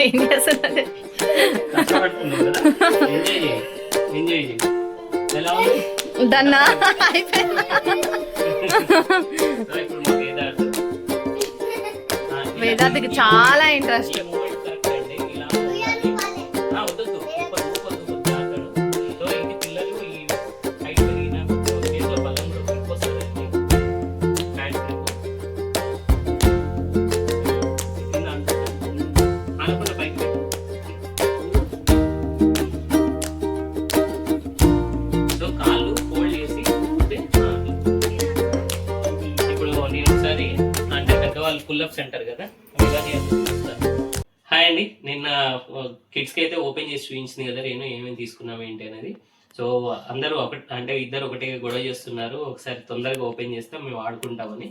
ఏం దన్నా అయిపోయింది వేదాంత్కి చాలా ఇంట్రెస్ట్ పుల్అప్స్ అంటారు కదా హాయ్ అండి నిన్న కిడ్స్కి అయితే ఓపెన్ చేసి చూపించింది కదా నేను ఏమేమి తీసుకున్నాం ఏంటి అనేది. సో అందరూ ఒకటి అంటే ఇద్దరు ఒకటే గొడవ చేస్తున్నారు. ఒకసారి తొందరగా ఓపెన్ చేస్తే మేము ఆడుకుంటామని.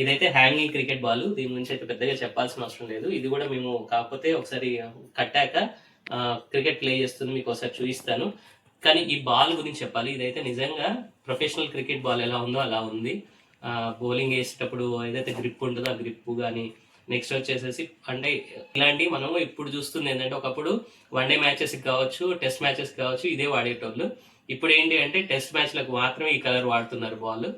ఇదైతే హ్యాంగింగ్ క్రికెట్ బాల్ దీని గురించి అయితే పెద్దగా చెప్పాల్సిన అవసరం లేదు. ఇది కూడా మేము కాకపోతే ఒకసారి కట్టాక క్రికెట్ ప్లే చేస్తుంది మీకు ఒకసారి చూపిస్తాను. కానీ ఈ బాల్ గురించి చెప్పాలి. ఇదైతే నిజంగా ప్రొఫెషనల్ క్రికెట్ బాల్ ఎలా ఉందో అలా ఉంది. బౌలింగ్ వేసేటప్పుడు ఏదైతే గ్రిప్ ఉంటుందో ఆ గ్రిప్ కానీ నెక్స్ట్ వచ్చేసేసి అంటే ఇలాంటివి మనం ఇప్పుడు చూస్తుంది ఏంటంటే ఒకప్పుడు వన్ డే మ్యాచెస్ కావచ్చు టెస్ట్ మ్యాచెస్ కావచ్చు ఇదే వాడేటోళ్ళు. ఇప్పుడు ఏంటి అంటే టెస్ట్ మ్యాచ్లకు మాత్రమే ఈ కలర్ వాడుతున్నారు బాల్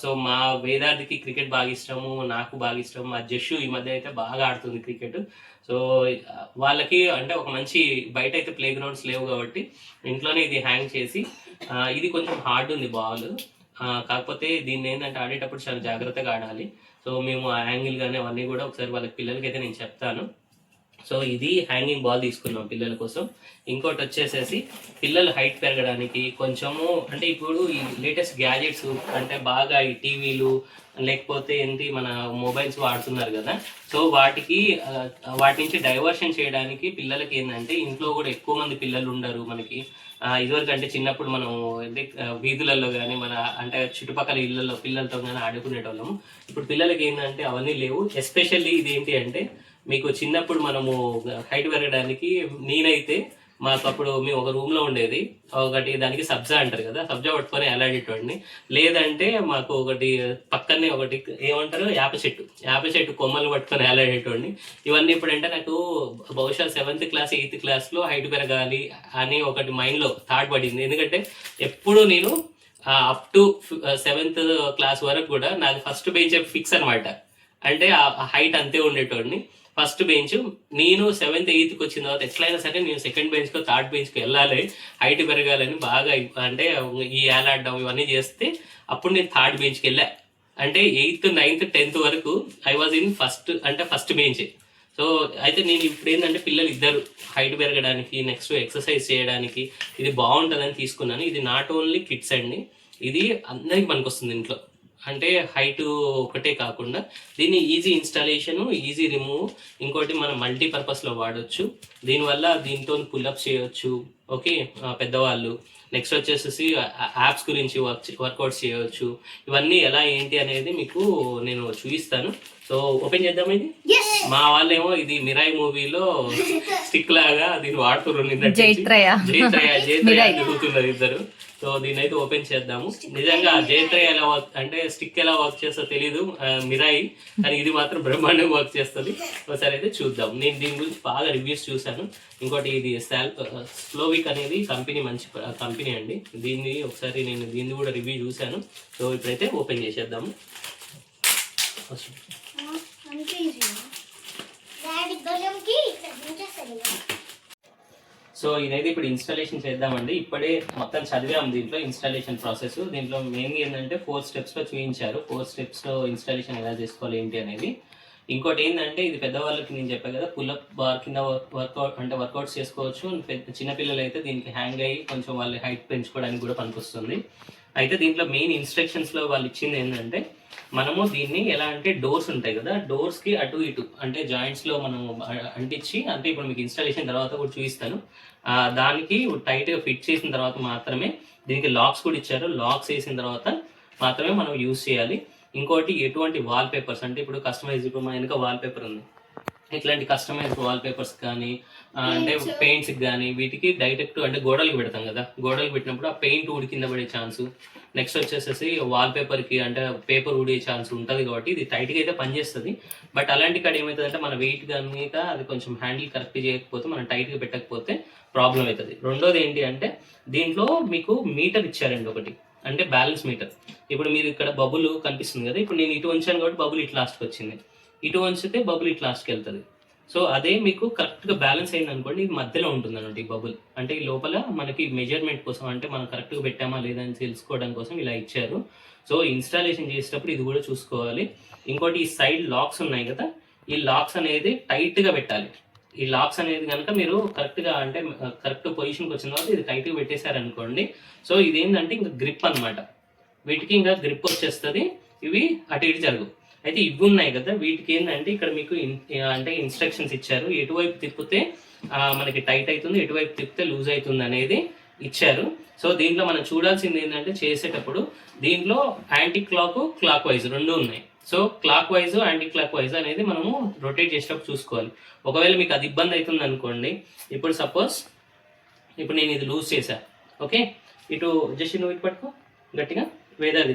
సో మా వేదార్థికి క్రికెట్ బాగా ఇష్టము నాకు బాగా ఇష్టం మా జషు ఈ మధ్య అయితే బాగా ఆడుతుంది క్రికెట్. సో వాళ్ళకి అంటే ఒక మంచి బయట అయితే ప్లే గ్రౌండ్స్ లేవు కాబట్టి ఇంట్లోనే ఇది హ్యాంగ్ చేసి ఇది కొంచెం హార్డ్ ఉంది బాల్. కాకపోతే దీన్ని ఏంటంటే ఆడేటప్పుడు చాలా జాగ్రత్తగా ఆడాలి. సో మేము ఆ యాంగిల్ కానీ అవన్నీ కూడా ఒకసారి వాళ్ళ పిల్లలకి అయితే నేను చెప్తాను. సో ఇది హ్యాంగింగ్ బాల్ తీసుకున్నాం పిల్లల కోసం. ఇంకోటి వచ్చేసేసి పిల్లలు హైట్ పెరగడానికి కొంచెము అంటే ఇప్పుడు ఈ లేటెస్ట్ గ్యాజెట్స్ అంటే బాగా ఈ టీవీలు లేకపోతే ఏంటి మన మొబైల్స్ వాడుతున్నారు కదా. సో వాటికి వాటి నుంచి డైవర్షన్ చేయడానికి పిల్లలకి ఏంటంటే ఇంట్లో కూడా ఎక్కువ మంది పిల్లలు ఉండరు మనకి. ఇదివరకు అంటే చిన్నప్పుడు మనం అంటే వీధులలో కానీ మన అంటే చుట్టుపక్కల ఇళ్ళల్లో పిల్లలతో కానీ ఆడుకునేటోళ్ళము. ఇప్పుడు పిల్లలకి ఏంటంటే అవన్నీ లేవు. ఎస్పెషల్లీ ఇది ఏంటి అంటే మీకు చిన్నప్పుడు మనము హైట్ పెరగడానికి నేనైతే మాకు అప్పుడు మేము ఒక రూమ్లో ఉండేది. ఒకటి దానికి సబ్జా అంటారు కదా సబ్జా పట్టుకొని ఎలాడేటోడిని. లేదంటే మాకు ఒకటి పక్కనే ఒకటి ఏమంటారు యాప చెట్టు. యాప చెట్టు కొమ్మలు పట్టుకొని ఎలాడేటోడిని. ఇవన్నీ ఇప్పుడంటే నాకు బహుశా సెవెంత్ క్లాస్ ఎయిత్ క్లాస్లో హైట్ పెరగాలి అని ఒకటి మైండ్లో థాట్ పడింది. ఎందుకంటే ఎప్పుడు నేను అప్ టు సెవెంత్ క్లాస్ వరకు కూడా నాకు ఫస్ట్ బెంచ్ ఫిక్స్ అన్నమాట. అంటే ఆ హైట్ అంతే ఉండేటోడిని. ఫస్ట్ బెంచ్ నేను సెవెంత్ ఎయిత్కి వచ్చిన తర్వాత ఎట్లయినా సరే నేను సెకండ్ బెంచ్కో థర్డ్ బెంచ్కి వెళ్ళాలి. హైట్ పెరగాలని బాగా అంటే ఈ ఏలాడడం ఇవన్నీ చేస్తే అప్పుడు నేను థర్డ్ బెంచ్కి వెళ్ళా. అంటే ఎయిత్ నైన్త్ టెన్త్ వరకు ఐ వాజ్ ఇన్ ఫస్ట్ అంటే ఫస్ట్ బెంచ్. సో అయితే నేను ఇప్పుడు ఏంటంటే పిల్లలు ఇద్దరు హైట్ పెరగడానికి నెక్స్ట్ ఎక్సర్సైజ్ చేయడానికి ఇది బాగుంటుందని తీసుకున్నాను. ఇది నాట్ ఓన్లీ కిడ్స్ అండి ఇది అందరికి పనికొస్తుంది ఇంట్లో. అంటే హైట్ ఒకటే కాకుండా దీన్ని ఈజీ ఇన్స్టాలేషన్ ఈజీ రిమూవ్ ఇంకోటి మనం మల్టీపర్పస్లో వాడొచ్చు. దీనివల్ల దీంతో పుల్అప్స్ చేయొచ్చు. ఓకే? పెద్దవాళ్ళు. నెక్స్ట్ వచ్చేసేసి యాప్స్ గురించి వర్క్ వర్కౌట్స్ చేయవచ్చు ఇవన్నీ ఎలా ఏంటి అనేది మీకు నేను చూపిస్తాను. సో ఓపెన్ చేద్దాం ఇది? మా వాళ్ళేమో ఇది మిరాయి మూవీలో స్టిక్ లాగా దీన్ని వాడుతున్నారు. జైత్రయ. జైత్రయ జైత్రయ ఇద్దరు. సో దీని అయితే ఓపెన్ చేద్దాము నిజంగా జైత్రయ ఎలా వర్క్ అంటే స్టిక్ ఎలా వర్క్ చేస్తో తెలియదు మిరాయి. కానీ ఇది మాత్రం బ్రహ్మాండంగా వర్క్ చేస్తుంది. ఒకసారి అయితే చూద్దాం. నేను దీని గురించి బాగా రివ్యూస్ చూశాను. ఇంకోటి ఇది సాల్ స్లోవిక్ అనేది కంపెనీ మంచి కంపెనీ అండి. దీన్ని ఒకసారి నేను దీన్ని కూడా రివ్యూ చూశాను. సో ఇప్పుడైతే ఓపెన్ చేసేద్దాము. సో ఇదైతే ఇప్పుడు ఇన్స్టాలేషన్ చేద్దామండి. ఇప్పుడే మొత్తం చదివాము దీంట్లో ఇన్స్టాలేషన్ ప్రాసెస్ దీంట్లో మెయిన్ ఏంటంటే ఫోర్ స్టెప్స్లో చూపించారు ఫోర్ స్టెప్స్లో ఇన్స్టాలేషన్ ఎలా చేసుకోవాలి ఏంటి అనేది. ఇంకోటి ఏంటంటే ఇది పెద్దవాళ్ళకి నేను చెప్పాను కదా పుల్అప్ బార్ కింద వర్కౌట్ అంటే వర్కౌట్స్ చేసుకోవచ్చు. చిన్నపిల్లలు అయితే దీనికి హ్యాంగ్ అయ్యి కొంచెం వాళ్ళ హైట్ పెంచుకోవడానికి కూడా పనికొస్తుంది. అయితే దీంట్లో మెయిన్ ఇన్స్ట్రక్షన్స్లో వాళ్ళు ఇచ్చింది ఏంటంటే మనము దీన్ని ఎలా అంటే డోర్స్ ఉంటాయి కదా డోర్స్కి అటు ఇటు అంటే జాయింట్స్లో మనం అంటించి అంటే ఇప్పుడు మీకు ఇన్స్టాలేషన్ తర్వాత కూడా చూపిస్తాను. దానికి టైట్గా ఫిట్ చేసిన తర్వాత మాత్రమే దీనికి లాక్స్ కూడా ఇచ్చారు. లాక్స్ వేసిన తర్వాత మాత్రమే మనం యూస్ చేయాలి. ఇంకోటి ఎటువంటి వాల్ పేపర్స్ అంటే ఇప్పుడు కస్టమైజ్ ఇప్పుడు మా వెనక వాల్ పేపర్ ఉంది. ఇట్లాంటి కస్టమైజ్ వాల్ పేపర్స్ కానీ అంటే పెయింట్స్ కానీ వీటికి డైరెక్ట్ అంటే గోడలకు పెడతాం కదా. గోడలకు పెట్టినప్పుడు ఆ పెయింట్ ఊడి కింద పడే ఛాన్స్ నెక్స్ట్ వచ్చేసేసి వాల్ పేపర్కి అంటే పేపర్ ఊడే ఛాన్స్ ఉంటుంది కాబట్టి ఇది టైట్గా అయితే పనిచేస్తుంది. బట్ అలాంటి కాడ ఏమవుతుందంటే మన వెయిట్ కానీ అది కొంచెం హ్యాండిల్ కరెక్ట్ చేయకపోతే మనం టైట్గా పెట్టకపోతే ప్రాబ్లం అవుతుంది రెండోది ఏంటి అంటే దీంట్లో మీకు మీటర్ ఇచ్చారండి ఒకటి. అంటే బ్యాలెన్స్ మీటర్ ఇప్పుడు మీరు ఇక్కడ బబుల్ కనిపిస్తుంది కదా. ఇప్పుడు నేను ఇటు ఉంచాను కాబట్టి బబుల్ ఇటు లాస్ట్కి వచ్చింది. ఇటు వంచితే బబుల్ ఇటు లాస్ట్కి వెళ్తుంది. సో అదే మీకు కరెక్ట్గా బ్యాలెన్స్ అయింది అనుకోండి ఇది మధ్యలో ఉంటుంది అనమాట ఈ బబుల్ అంటే ఈ లోపల మనకి మెజర్మెంట్ కోసం అంటే మనం కరెక్ట్గా పెట్టామా లేదా అని తెలుసుకోవడం కోసం ఇలా ఇచ్చారు. సో ఇన్స్టాలేషన్ చేసేటప్పుడు ఇది కూడా చూసుకోవాలి. ఇంకోటి ఈ సైడ్ లాక్స్ ఉన్నాయి కదా ఈ లాక్స్ అనేది టైట్గా పెట్టాలి. ఈ లాక్స్ అనేది కనుక మీరు కరెక్ట్గా అంటే కరెక్ట్ పొజిషన్కి వచ్చిన తర్వాత ఇది టైట్గా పెట్టేశారనుకోండి. పెట్టేశారు అనుకోండి సో ఇది ఏంటంటే ఇంకా గ్రిప్ అన్నమాట. వీటికి ఇంకా గ్రిప్ వచ్చేస్తుంది. ఇవి అటు ఇటు జరగవు. అయితే ఇవి ఉన్నాయి కదా. వీటికి ఏంటంటే ఇక్కడ మీకు అంటే ఇన్స్ట్రక్షన్స్ ఇచ్చారు. ఎటువైపు తిప్పితే మనకి టైట్ అవుతుంది ఎటువైపు తిప్పితే లూజ్ అవుతుంది అనేది ఇచ్చారు. సో దీంట్లో మనం చూడాల్సింది ఏంటంటే చేసేటప్పుడు దీంట్లో యాంటీ క్లాక్ క్లాక్ వైజ్ రెండు ఉన్నాయి. So clockwise anticlockwise అనేది మనము రొటేట్ చేసేటప్పుడు చూసుకోవాలి. ఒకవేళ మీకు అది ఇబ్బంది అవుతుంది అనుకోండి ఇప్పుడు సపోజ్ ఇప్పుడు నేను ఇది లూజ్ చేశాను ఓకే ఇటు జస్ట్ నువ్వు ఇటు పట్టుకో. గట్టిగా. వేదాది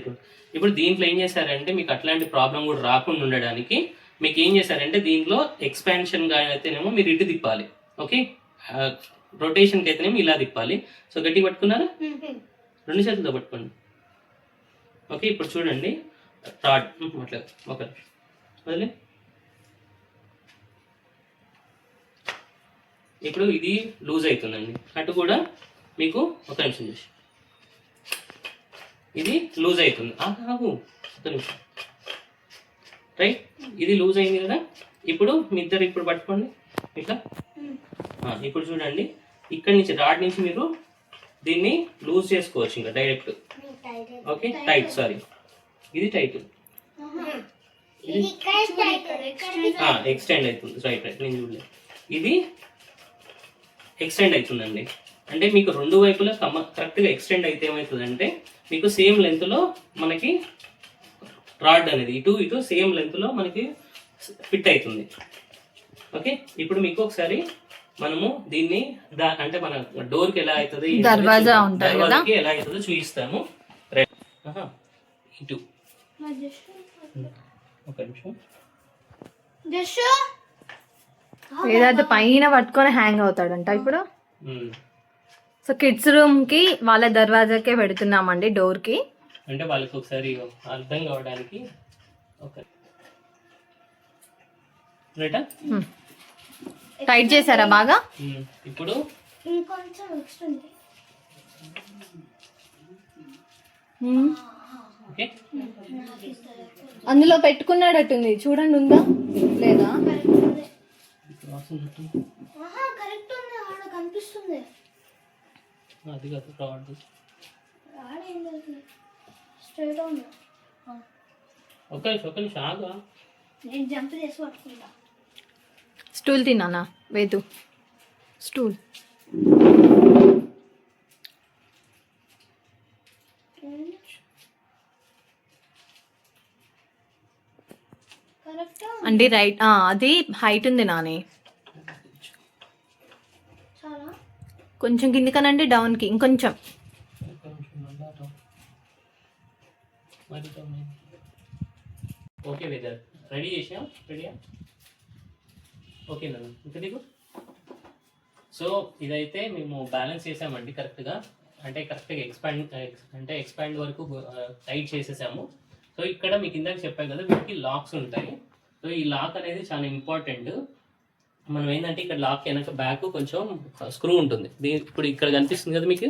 ఇప్పుడు దీంట్లో ఏం చేశారంటే మీకు అట్లాంటి ప్రాబ్లం కూడా రాకుండా ఉండడానికి మీకు ఏం చేశారంటే దీంట్లో ఎక్స్పాన్షన్ అయితేనేమో మీరు ఇటు తిప్పాలి. ఓకే రొటేషన్కి అయితేనేమో ఇలా తిప్పాలి. సో గట్టి పట్టుకున్నారా? రెండు చేతులతో పట్టుకోండి. ఓకే ఇప్పుడు చూడండి. రాడ్ అట్లా. ఒక వదిలే. ఇప్పుడు ఇది లూజ్ అవుతుందండి. అటు కూడా మీకు ఒక నిమిషం చూసి. ఇది లూజ్ అవుతుంది. ఆగు, రైట్ ఇది లూజ్ అయింది కదా? ఇప్పుడు మీ ఇద్దరు ఇప్పుడు పట్టుకోండి. ఇట్లా? ఆ, ఇప్పుడు చూడండి. ఇక్కడి నుంచి రాడ్ నుంచి మీరు దీన్ని లూజ్ చేసుకోవచ్చు ఇంకా డైరెక్ట్ ఓకే టైట్ సారీ ఇది టైట్ ఎక్స్టెండ్ అవుతుంది. రైట్ రైట్ నేను చూడలేదు. ఇది ఎక్స్టెండ్ అవుతుందండి. అంటే మీకు రెండు వైపులా కమ కరెక్ట్గా ఎక్స్టెండ్ అయితే ఏమవుతుందంటే మీకు సేమ్ లెంత్లో మనకి రాడ్ అనేది ఇటు ఇటు సేమ్ లెంత్లో మనకి ఫిట్ అవుతుంది. ఓకే ఇప్పుడు మీకు ఒకసారి మనము దీన్ని దా అంటే మన డోర్కి ఎలా అవుతుంది దర్వాజా? దర్వాజాకి ఎలా అవుతుందో చూపిస్తాము. ఇటు. ఒక నిమిషం. ఏదైతే పైన పట్టుకొని హ్యాంగ్ అవుతాడంట ఇప్పుడు. సో కిడ్స్ రూమ్కి వాళ్ళ దర్వాజాకే పెడుతున్నామండి డోర్కి అంటే వాళ్ళకి ఒకసారి అర్థం కావడానికి టైట్ చేశారా బాగా. ఇప్పుడు? ఇంకొంచెం ఎక్స్ట్రా ఉంది. మ్మ్. ఓకే. అందులో పెట్టుకున్నాడట్టుంది చూడండి ఉందా? లేదా? కరెక్ట్ ఉంది. కనిపిస్తుంది. అది కాదు రావద్దు. ఆడేంది స్ట్రైట్ ఉంది. ఒక నిమిషం ఒక నిమిషం ఆగా నేను జంప్ చేసి పట్టుకుంటా. స్టూల్ తిన్నానా? వేదు. స్టూల్. కరెక్ట్ అండి రైట్ అది హైట్ ఉంది నాని. కొంచెం కిందికనండి డౌన్కి ఇంకొంచెం. మరి ఓకే వెదర్. రెడీ చేసాం రెడీయా ఓకే నన్ను. ఇంకా నీకు? సో ఇదైతే మేము బ్యాలెన్స్ చేసామండి కరెక్ట్గా. అంటే కరెక్ట్గా ఎక్స్పాండ్ అంటే ఎక్స్పాండ్ వరకు టైట్ చేసేసాము. సో ఇక్కడ మీకు ఇందాక చెప్పాను కదా వీటికి లాక్స్ ఉంటాయి. సో ఈ లాక్ అనేది చాలా ఇంపార్టెంట్. మనం ఏంటంటే ఇక్కడ లాక్ వెనక బ్యాక్ కొంచెం స్క్రూ ఉంటుంది. దీని ఇప్పుడు ఇక్కడ కనిపిస్తుంది కదా మీకు?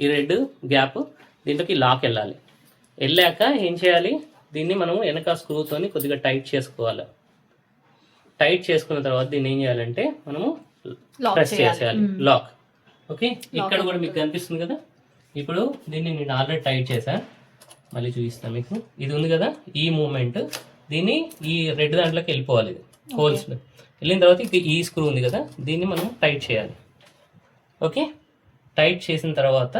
ఈ రెడ్ గ్యాప్. దీంట్లోకి లాక్ వెళ్ళాలి. వెళ్ళాక ఏం చేయాలి? దీన్ని మనం వెనక స్క్రూతోని కొద్దిగా టైట్ చేసుకోవాలి. టైట్ చేసుకున్న తర్వాత దీన్ని ఏం చేయాలంటే మనము ప్రెస్. చేసేయాలి. లాక్. ఓకే? ఇక్కడ కూడా మీకు కనిపిస్తుంది కదా? ఇప్పుడు దీన్ని నేను ఆల్రెడీ టైట్ చేశా. మళ్ళీ చూపిస్తాను మీకు. ఇది ఉంది కదా? ఈ మూమెంట్. దీన్ని ఈ రెడ్ దాంట్లోకి వెళ్ళిపోవాలి. ఇది హోల్స్. వెళ్ళిన తర్వాత ఇది ఈ స్క్రూ ఉంది కదా దీన్ని మనం టైట్ చేయాలి. ఓకే టైట్ చేసిన తర్వాత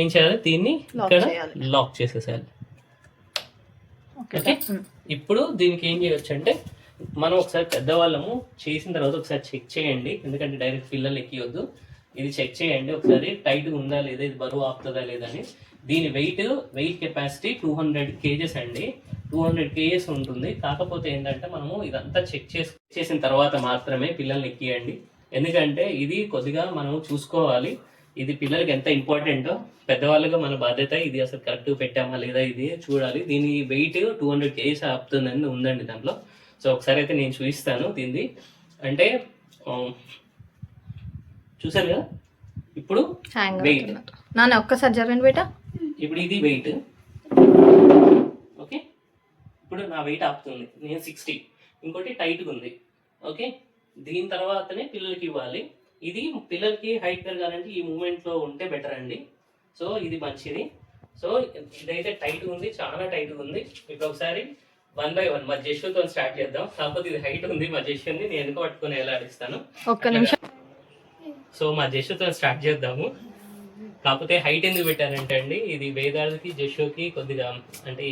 ఏం చేయాలి? దీన్ని ఇక్కడ. లాక్ చేసేసేయాలి. ఓకే ఇప్పుడు దీనికి ఏం చేయొచ్చు అంటే మనం ఒకసారి పెద్దవాళ్ళము చేసిన తర్వాత ఒకసారి చెక్ చేయండి. ఎందుకంటే డైరెక్ట్ పిల్లలు ఎక్కియొద్దు. ఇది చెక్ చేయండి. ఒకసారి టైట్గా ఉందా లేదా? ఇది బరువు ఆపుతుందా లేదా అని దీని weight weight capacity two hundred kgs అండి. టూ హండ్రెడ్ కేజెస్ ఉంటుంది. కాకపోతే ఏంటంటే మనము ఇదంతా చెక్ చేసి చేసిన తర్వాత మాత్రమే పిల్లల్ని ఎక్కియండి. ఎందుకంటే ఇది కొద్దిగా మనము చూసుకోవాలి. ఇది పిల్లలకి ఎంత ఇంపార్టెంటో పెద్దవాళ్ళుగా మన బాధ్యత ఇది అసలు కరెక్ట్ పెట్టామా లేదా ఇది చూడాలి. దీని వెయిట్ టూ హండ్రెడ్ కేజీస్ ఆపుతుందని ఉందండి దాంట్లో. సో ఒకసారి అయితే నేను చూపిస్తాను దీన్ని. అంటే చూసారు కదా? ఇప్పుడు నాన్న ఒక్కసారి జరగండి బేటా. ఇప్పుడు ఇది వెయిట్ ఓకే ఇప్పుడు నా వెయిట్ ఆపుతుంది. నేను సిక్స్టీ ఇంకోటి టైట్గా ఉంది. ఓకే దీని తర్వాతనే పిల్లలకి ఇవ్వాలి. ఇది పిల్లలకి హైట్ పెరగాలంటే ఈ మూమెంట్లో ఉంటే బెటర్ అండి. సో ఇది మంచిది. సో ఇదైతే టైట్ ఉంది చాలా టైట్ ఉంది. ఇప్పుడు ఒకసారి వన్ బై వన్ మా జస్టుతో స్టార్ట్ చేద్దాం. కాకపోతే ఇది హైట్ ఉంది మా జస్టుని నేను పట్టుకొని ఎలాడిస్తాను ఒక్క నిమిషం. సో మా జస్టుతో స్టార్ట్ చేద్దాము. కాకపోతే హైట్ ఎందుకు పెట్టారంటే అండి ఇది వేదాలకి జషోకి కొద్దిగా అంటే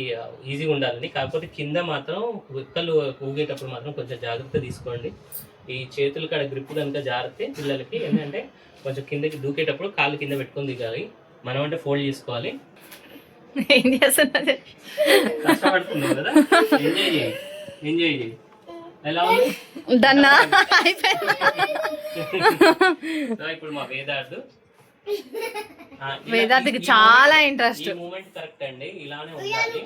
ఈజీగా ఉండాలని కాకపోతే కింద మాత్రం కుక్కలు ఊగేటప్పుడు మాత్రం కొంచెం జాగ్రత్త తీసుకోండి. ఈ చేతులు కాడ గ్రిప్ కనుక జారితే పిల్లలకి ఏంటంటే కొంచెం కిందకి దూకేటప్పుడు కాళ్ళు కింద పెట్టుకొని దిగాలి. మనం అంటే ఫోల్డ్ చేసుకోవాలి. ఏం చేస్తున్నది కష్టపడుతున్నాం కదా? ఎంజాయ్ చేయి. ఎంజాయ్ చేయి. ఎలా ఉంది? దన్నా అయిపోయింది. సో ఇప్పుడు మా వేదార్థు ఈ చాలా ఇంట్రెస్ట్ ఈ మూమెంట్ కరెక్ట్ అండి ఇలానే ఉండాలి.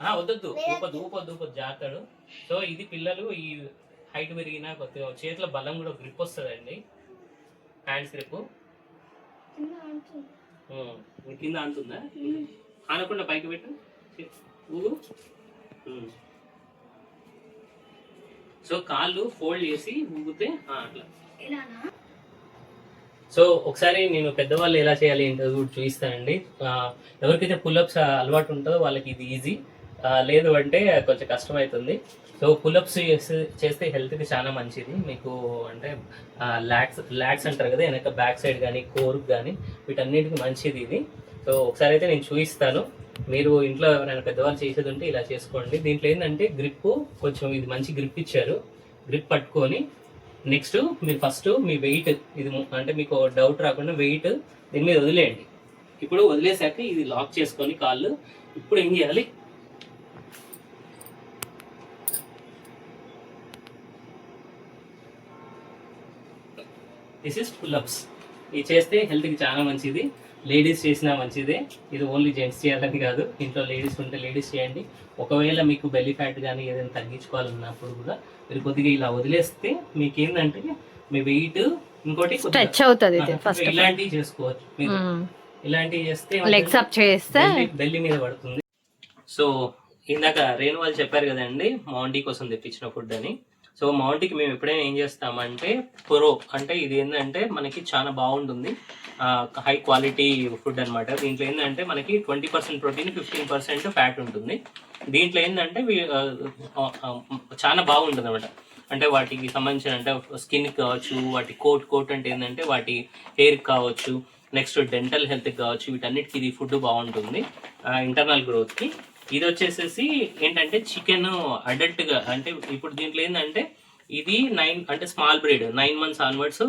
ఆ, వద్దొద్దు. దూప దూప దూప జాగ్రత్తడు సో ఇది పిల్లలు ఈ హైట్ పెరిగినా కొద్దిగా చేతిలో బలం కూడా గ్రిప్ వస్తుందండి. హ్యాండ్స్ గ్రిప్ కింద అంటుందా ఆనకుండా పైకి పెట్టు. ఊగు. సో కాళ్ళు ఫోల్డ్ చేసి ఊగితే అట్లా. ఇలానా? సో ఒకసారి నేను పెద్దవాళ్ళు ఎలా చేయాలి ఏంటో కూడా చూపిస్తానండి. ఎవరికైతే పుల్అప్స్ అలవాటు ఉంటుందో వాళ్ళకి ఇది ఈజీ. లేదు అంటే కొంచెం కష్టం అవుతుంది సో పుల్అప్స్ చేస్తే హెల్త్కి చాలా మంచిది. మీకు అంటే లాక్స్ లాక్స్ అంటారు కదా వెనక బ్యాక్ సైడ్ కానీ కోర్క్ కానీ వీటన్నిటికి మంచిది ఇది. సో ఒకసారి అయితే నేను చూపిస్తాను. మీరు ఇంట్లో ఎవరైనా పెద్దవాళ్ళు చేసేది ఉంటే ఇలా చేసుకోండి. దీంట్లో ఏంటంటే గ్రిప్ కొంచెం ఇది మంచి గ్రిప్ ఇచ్చారు. గ్రిప్ పట్టుకొని నెక్స్ట్ మీరు ఫస్ట్ మీ వెయిట్ ఇది అంటే మీకు డౌట్ రాకుండా వెయిట్ దీని మీద వదిలేయండి. ఇప్పుడు వదిలేసాక ఇది లాక్ చేసుకొని కాళ్ళు ఇప్పుడు ఏం చేయాలి? దిస్ ఇస్ పుల్అప్స్ ఇది చేస్తే హెల్త్కి చాలా మంచిది. లేడీస్ చేసినా మంచిదే. ఇది ఓన్లీ జెంట్స్ చేయాలని కాదు. ఇంట్లో లేడీస్ ఉంటే లేడీస్ చేయండి. ఒకవేళ మీకు బెల్లీ ఫ్యాట్ కానీ ఏదైనా తగ్గించుకోవాలన్నప్పుడు కూడా మీరు కొద్దిగా ఇలా వదిలేస్తే మీకు ఏంటంటే మీ వెయిట్ ఇంకోటి స్ట్రెచ్ అవుతుంది ఇలాంటివి చేసుకోవచ్చు. మీరు ఇలాంటివి చేస్తే లెగ్స్ అప్ చేస్తే బెల్లి- మీద పడుతుంది. సో ఇందాక రేణు వాళ్ళు చెప్పారు కదండి మౌంటీ కోసం తెప్పించిన ఫుడ్ అని. సో మౌంటీకి మేము ఎప్పుడైనా ఏం చేస్తామంటే ప్రో అంటే ఇది ఏంటంటే మనకి చాలా బాగుంటుంది. హై క్వాలిటీ ఫుడ్ అనమాట దీంట్లో ఏంటంటే మనకి twenty percent protein fifteen percent fat ఉంటుంది. దీంట్లో ఏంటంటే చాలా బాగుంటుంది అనమాట అంటే వాటికి సంబంధించిన అంటే స్కిన్ కావచ్చు వాటి కోట్ కోట్ అంటే ఏంటంటే వాటి హెయిర్ కావచ్చు నెక్స్ట్ డెంటల్ హెల్త్కి కావచ్చు వీటన్నిటికీ ఇది ఫుడ్ బాగుంటుంది. ఇంటర్నల్ గ్రోత్కి. ఇది వచ్చేసేసి ఏంటంటే చికెన్ అడల్ట్గా అంటే ఇప్పుడు దీంట్లో ఏంటంటే ఇది నైన్ అంటే small breed nine months onwards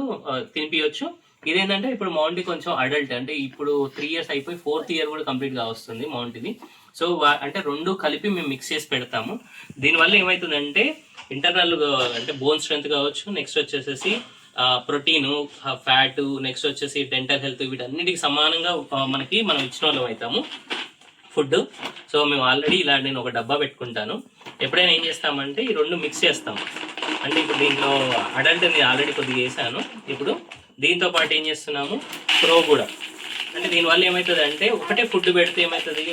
తినిపించవచ్చు ఇదేంటంటే ఇప్పుడు మౌంటీ కొంచెం అడల్ట్ అంటే ఇప్పుడు త్రీ ఇయర్స్ అయిపోయి ఫోర్త్ ఇయర్ కూడా కంప్లీట్గా వస్తుంది మౌంటీది. సో అంటే రెండు కలిపి మేము మిక్స్ చేసి పెడతాము. దీనివల్ల ఏమవుతుందంటే ఇంటర్నల్ అంటే బోన్ స్ట్రెంత్ కావచ్చు నెక్స్ట్ వచ్చేసేసి ప్రోటీన్ ఫ్యాట్ నెక్స్ట్ వచ్చేసి డెంటల్ హెల్త్ వీటన్నిటికి సమానంగా మనకి మనం ఇచ్చిన వాళ్ళం అవుతాము. ఫుడ్. సో మేము ఆల్రెడీ ఇలా నేను ఒక డబ్బా పెట్టుకుంటాను. ఎప్పుడైనా ఏం చేస్తామంటే ఈ రెండు మిక్స్ చేస్తాం. అంటే ఇప్పుడు దీంట్లో అడల్ట్ నేను ఆల్రెడీ కొద్దిగా వేసాను. ఇప్పుడు దీంతో పాటు ఏం చేస్తున్నాము? ప్రో కూడా. అంటే దీనివల్ల ఏమవుతుంది అంటే ఒకటే ఫుడ్ పెడితే ఏమవుతుంది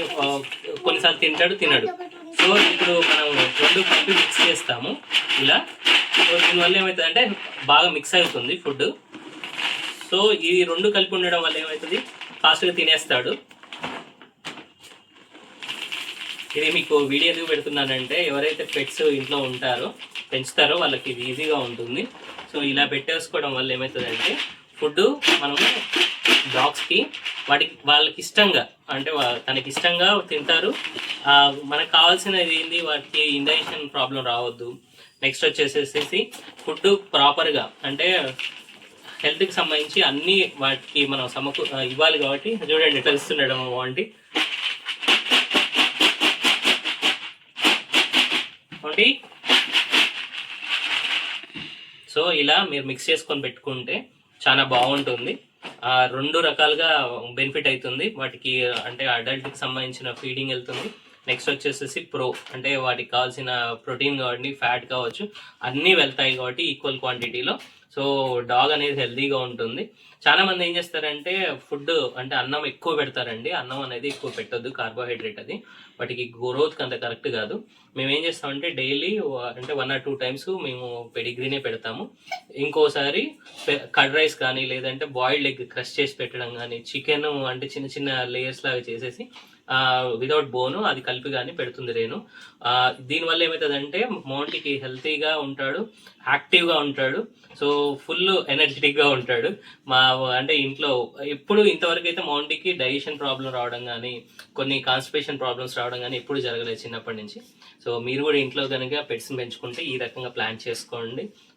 కొన్నిసార్లు తింటాడు తినడు. సో ఇప్పుడు మనం రెండు కలిపి మిక్స్ చేస్తాము. ఇలా. సో దీనివల్ల ఏమవుతుంది అంటే బాగా మిక్స్ అవుతుంది ఫుడ్. సో ఈ రెండు కలిపి ఉండడం వల్ల ఏమవుతుంది ఫాస్ట్గా తినేస్తాడు. ఇది మీకు వీడియో ఎందుకు పెడుతున్నానంటే ఎవరైతే పెట్స్ ఇంట్లో ఉంటారో పెంచుతారో వాళ్ళకి ఇది ఈజీగా ఉంటుంది. సో ఇలా పెట్టేసుకోవడం వల్ల ఏమవుతుందంటే ఫుడ్ మనము డాగ్స్కి వాటికి వాళ్ళకి ఇష్టంగా అంటే తనకి ఇష్టంగా తింటారు. మనకు కావాల్సినది ఏంది? వాటికి ఇండైజెషన్ ప్రాబ్లం రావద్దు. నెక్స్ట్ వచ్చేసేసి ఫుడ్ ప్రాపర్గా అంటే హెల్త్కి సంబంధించి అన్ని వాటికి మనం సమకూ ఇవ్వాలి కాబట్టి చూడండి తెలుస్తున్నాడు మా కాబట్టి సో ఇలా మీరు మిక్స్ చేసుకొని పెట్టుకుంటే చాలా బాగుంటుంది. ఆ రెండు రకాలుగా బెనిఫిట్ అవుతుంది. వాటికి అంటే అడల్ట్కి సంబంధించిన ఫీడింగ్ వెళ్తుంది. నెక్స్ట్ వచ్చేసేసి ప్రో అంటే వాటికి కావాల్సిన ప్రోటీన్ కావండి ఫ్యాట్ కావచ్చు అన్నీ వెళ్తాయి కాబట్టి ఈక్వల్ క్వాంటిటీలో సో డాగ్ అనేది హెల్తీగా ఉంటుంది. చాలా మంది ఏం చేస్తారంటే ఫుడ్ అంటే అన్నం ఎక్కువ పెడతారండి. అన్నం అనేది ఎక్కువ పెట్టొద్దు కార్బోహైడ్రేట్ అది. వాటికి గ్రోత్కి అంత కరెక్ట్ కాదు. మేము ఏం చేస్తామంటే డైలీ అంటే వన్ ఆర్ టూ టైమ్స్ మేము పెడిగ్రీనే పెడతాము. ఇంకోసారి కర్డ్ రైస్ కానీ లేదంటే బాయిల్డ్ ఎగ్ క్రష్ చేసి పెట్టడం కానీ చికెన్ అంటే చిన్న చిన్న లేయర్స్ లాగా చేసేసి వితౌట్ బోను అది కలిపి కానీ పెడుతుంది రేణు. దీనివల్ల ఏమవుతుందంటే మౌంటీకి హెల్తీగా ఉంటాడు యాక్టివ్గా ఉంటాడు సో ఫుల్ ఎనర్జెటిక్గా ఉంటాడు. మా అంటే ఇంట్లో ఎప్పుడు ఇంతవరకు అయితే మౌంటీకి డైజెషన్ ప్రాబ్లం రావడం కానీ కొన్ని కాన్స్టిపేషన్ ప్రాబ్లమ్స్ రావడం కానీ ఎప్పుడు జరగలేదు చిన్నప్పటి నుంచి. సో మీరు కూడా ఇంట్లో కనుక పెట్స్ని పెంచుకుంటే ఈ రకంగా ప్లాన్ చేసుకోండి.